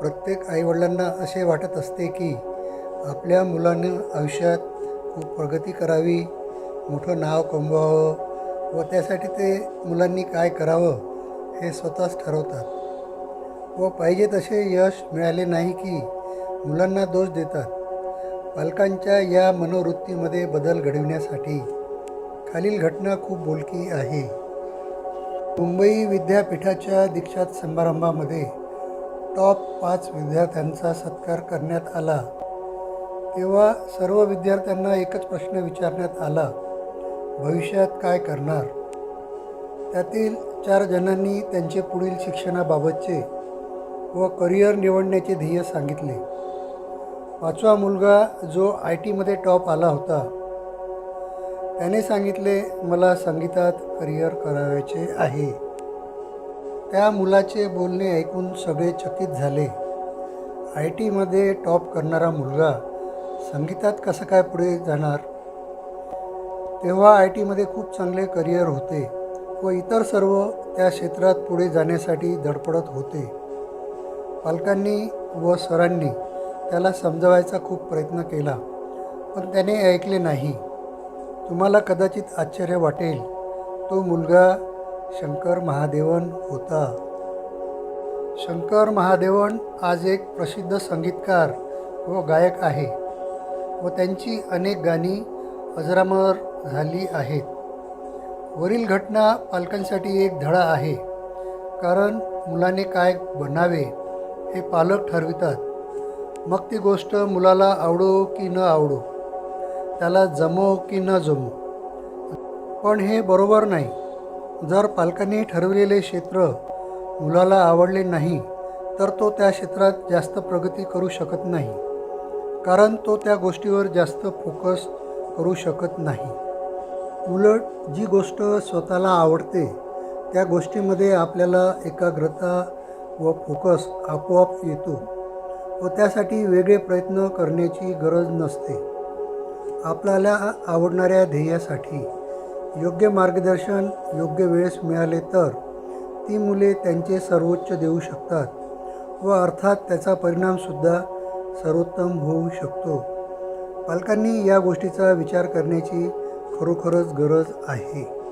प्रत्येक आईवडिलांना असे वाटत असते की आपल्या मुलानं आयुष्यात खूप प्रगती करावी मोठं नाव कमवावं व त्यासाठी ते मुलांनी काय करावं हे स्वतःच ठरवतात. व पाहिजे तसे यश मिळाले नाही की मुलांना दोष देतात. पालकांच्या या मनोवृत्तीमध्ये बदल घडविण्यासाठी खालील घटना खूप बोलकी आहे. मुंबई विद्यापीठाच्या दीक्षात समारंभामध्ये टॉप पाच विद्यार्थ्यांचा सत्कार करण्यात आला. तेव्हा सर्व विद्यार्थ्यांना एकच प्रश्न विचारण्यात आला भविष्यात काय करणार? त्यातील चार जणांनी त्यांचे पुढील शिक्षणाबाबतचे व करिअर निवडण्याचे ध्येय सांगितले. पाचवा मुलगा जो आय टीमध्ये टॉप आला होता त्याने सांगितले मला संगीतात करिअर करायचे आहे. त्या मुलाचे बोलणे ऐकून सगळे चकित झाले. आय टीमध्ये टॉप करणारा मुलगा संगीतात कसं काय पुढे जाणार? तेव्हा आय टीमध्ये खूप चांगले करिअर होते व इतर सर्व त्या क्षेत्रात पुढे जाण्यासाठी धडपडत होते. पालकांनी व सरांनी त्याला समजवायचा खूप प्रयत्न केला पण त्याने ऐकले नाही. तुम्हाला कदाचित आश्चर्य वाटेल तो मुलगा शंकर महादेवन होता. शंकर महादेवन आज एक प्रसिद्ध संगीतकार व गायक आहे व त्यांची अनेक गाणी अजरामर झाली आहेत. वरील घटना पालकांसाठी एक धडा आहे कारण मुलाने काय बनावे हे पालक ठरवितात. मग ती गोष्ट मुलाला आवडो की न आवडो त्याला जमो की न जमो. पण हे बरोबर नाही. जर पालकांनी ठरवलेले क्षेत्र मुलाला आवडले नाही तर तो त्या क्षेत्रात जास्त प्रगती करू शकत नाही कारण तो त्या गोष्टीवर जास्त फोकस करू शकत नाही. उलट जी गोष्ट स्वतःला आवडते त्या गोष्टीमध्ये आपल्याला एकाग्रता व फोकस आपोआप येतो व त्यासाठी वेगळे प्रयत्न करण्याची गरज नसते. आपल्याला आवडणाऱ्या ध्येयासाठी योग्य मार्गदर्शन योग्य वेळेस मिळाले तर ती मुले त्यांचे सर्वोच्च देऊ शकतात व अर्थात त्याचा परिणामसुद्धा सर्वोत्तम होऊ शकतो. पालकांनी या गोष्टीचा विचार करण्याची खरोखरच गरज आहे.